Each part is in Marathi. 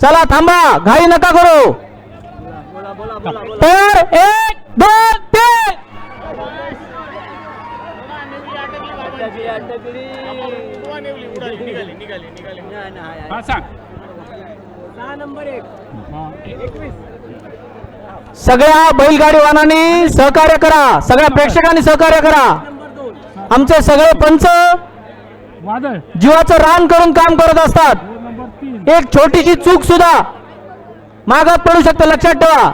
चला थांबा घाई नका करू. तयार एक दोन तीन. सांग. सगळ्या बैलगाडी वाहनांनी सहकार्य करा. सगळ्या प्रेक्षकांनी सहकार्य करा. आमचे सगळे पंच जीवाचं रान करून काम करत असतात. एक छोटीशी चूक सुद्धा मागात पडू शकते लक्षात ठेवा.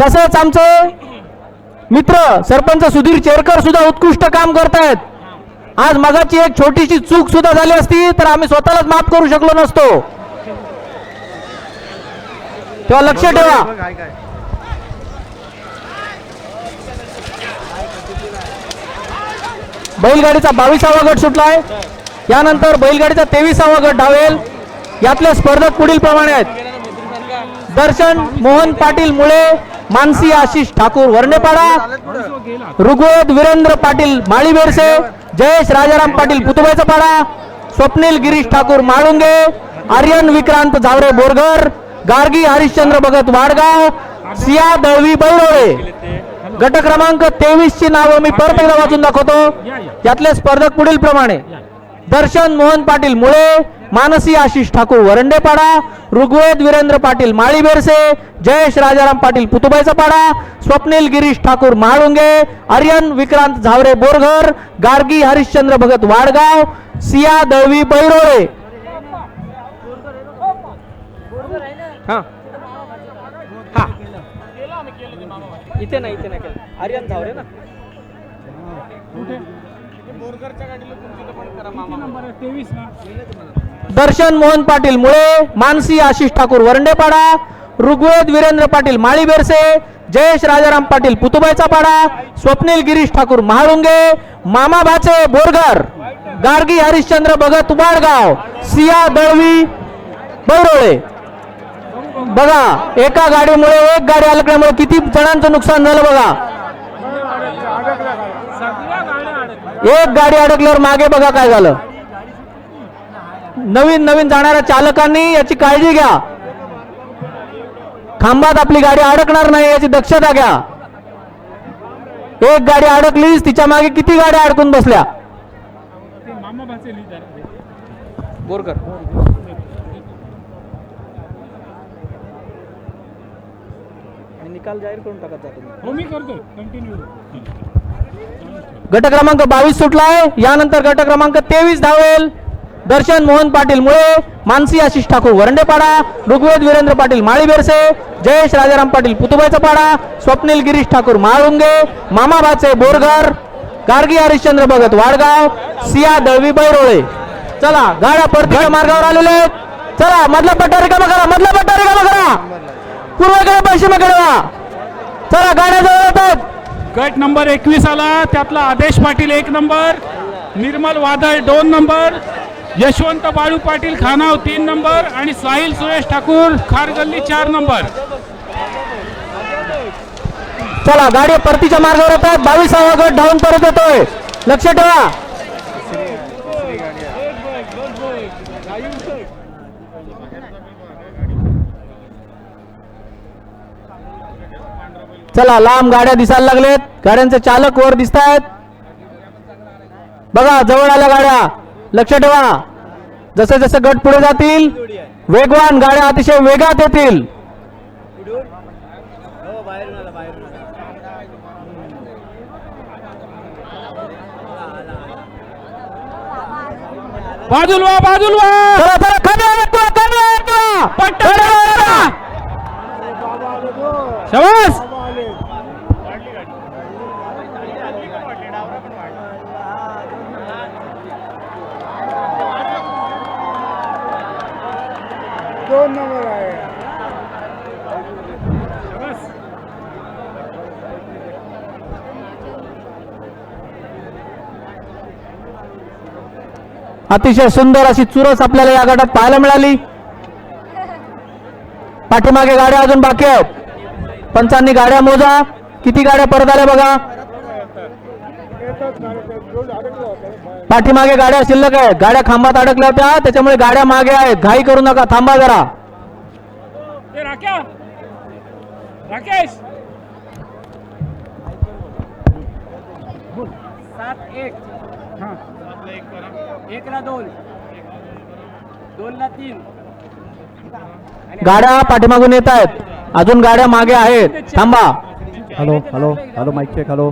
तसंच आमचे मित्र सरपंच सुधीर चेरकर सुद्धा उत्कृष्ट काम करतायत. आज मगाची एक छोटीशी चूक सुद्धा झाली असती तर आम्ही स्वतःलाच माफ करू शकलो नसतो. तेव्हा लक्ष ठेवा. बैलगाडीचा बावीसावा गट सुटलाय. यानंतर बैलगाडीचा तेवीसावा गट धावेल. यातले स्पर्धक पुढील प्रमाणे आहेत. दर्शन मोहन पाटील मुळे मानसी आशिष ठाकूर वर्णेपाडा ऋग्वेद वीरेंद्र पाटील माळी बेरसे जयेश राजाराम पाटील पुतुबाईचा पाडा स्वप्नील गिरीश ठाकूर माळुंगे आर्यन विक्रांत झावरे बोरघर गार्गी हरिश्चंद्र भगत वाडगाव सिया दळवी बैरोळे. गट क्रमांक तेवीस ची नावं मी परत एकदा वाचून दाखवतो. यातले स्पर्धक पुढील प्रमाणे. दर्शन मोहन पाटील मुळे मानसी आशिष ठाकूर वरंडेपाडा ऋग्वेद वीरेंद्र पाटील माळी बेरसे जयेश राजाराम पाटील पुतुबाईचा पाडा स्वप्नील गिरीश ठाकूर महाळुंगे आर्यन विक्रांत झावरे बोरघर गार्गी हरिश्चंद्र भगत वाडगाव सिया दळवी बैरोळे. हा हा. इथे नाही इथे नाही आर्यन धावरे ना? दर्शन मोहन पाटील मुळे मानसी आशिष ठाकूर वरंडेपाडा ऋग्वेद वीरेंद्र पाटील माळी बेरसे जयेश राजाराम पाटील पुतुबाईचा पाडा स्वप्नील गिरीश ठाकूर महाळुंगे मामा भाचे बोरघर गार्गी हरिश्चंद्र भगत वाडगाव सिया दळवी बैरोळे. बघा एका गाडीमुळे एक गाडी अडकल्यामुळे किती जणांचं नुकसान झालं बघा. एक गाडी अडकल्यावर मागे बघा काय झालं. नवीन नवीन जाणाऱ्या चालकांनी याची काळजी घ्या. खांबात आपली गाडी अडकणार नाही याची दक्षता घ्या. एक गाडी अडकलीच तिच्यामागे किती गाड्या अडकून बसल्या? बोरकर. निकाल जाहीर करून टाकत जातो हो मी करतो कंटिन्यू गट क्रमांक बावीस सुटलाय. यानंतर गट क्रमांक तेवीस धावेल. दर्शन मोहन पाटील मुळे मानसी आशिष ठाकूर. वरंडेपाडा ऋग्वेद वीरेंद्र पाटील माळी बेरसे जयेश राजाराम पाटील पुतुबाईचा पाडा स्वप्नील गिरीश ठाकूर महाळुंगे मामा भाचे बोरघर गार्गी हरिश्चंद्र भगत वाडगाव सिया दळवी बैरोळे. चला गाड्या परतीच्या मार्गावर आलेले आहेत. चला मधला पट्टा रिकामा करा मधला पट्टा रिकामा करा. पूर्वेकडे पश्चिमेकडे वा. चला गाड्या जवळ येतात गट नंबर एकवीस आला. त्यातला आदेश पाटील एक नंबर. निर्मल वादळ दोन नंबर. यशवंत बाळू पाटील खानाव तीन नंबर. आणि साहिल सुरेश ठाकूर खारगल्ली चार नंबर. चला गाडी परतीच्या मार्गावर येतात बावीसावा गट धावून परत येतोय. लक्ष ठेवा. चला लांब गाड्या दिसायला लागलेत. गाड्यांचे चालक वर दिसत आहेत बघा जवळ आल्या गाड्या. लक्ष ठेवा. जसे जसे गट पुढे जातील वेगवान गाड्या अतिशय वेगात येतील. बाजूल वा बाजूल वा चला चला कमी आहे किंवा कमी आहे किंवा पट्टा शबास दोन नंबर आहे. अतिशय सुंदर अशी चुरस आपल्याला या गटात पाहायला मिळाली. पाठीमागे गाड्या अजून बाकी आहेत. पंचांनी गाड्या मोजा. किती गाड्या परत आल्या बघा. पाठीमागे गाड्या शिल्लक आहेत. गाड्या खांबात अडकल्या होत्या त्याच्यामुळे गाड्या मागे आहेत. घाई करू नका थांबा जरा. राकेश. सात एक. एक ला दोन. दोन ला तीन. गाड्या पाठीमागून येत आहेत. अजून गाड्या मागे आहेत. थांबा. Hello hello hello mic check hello.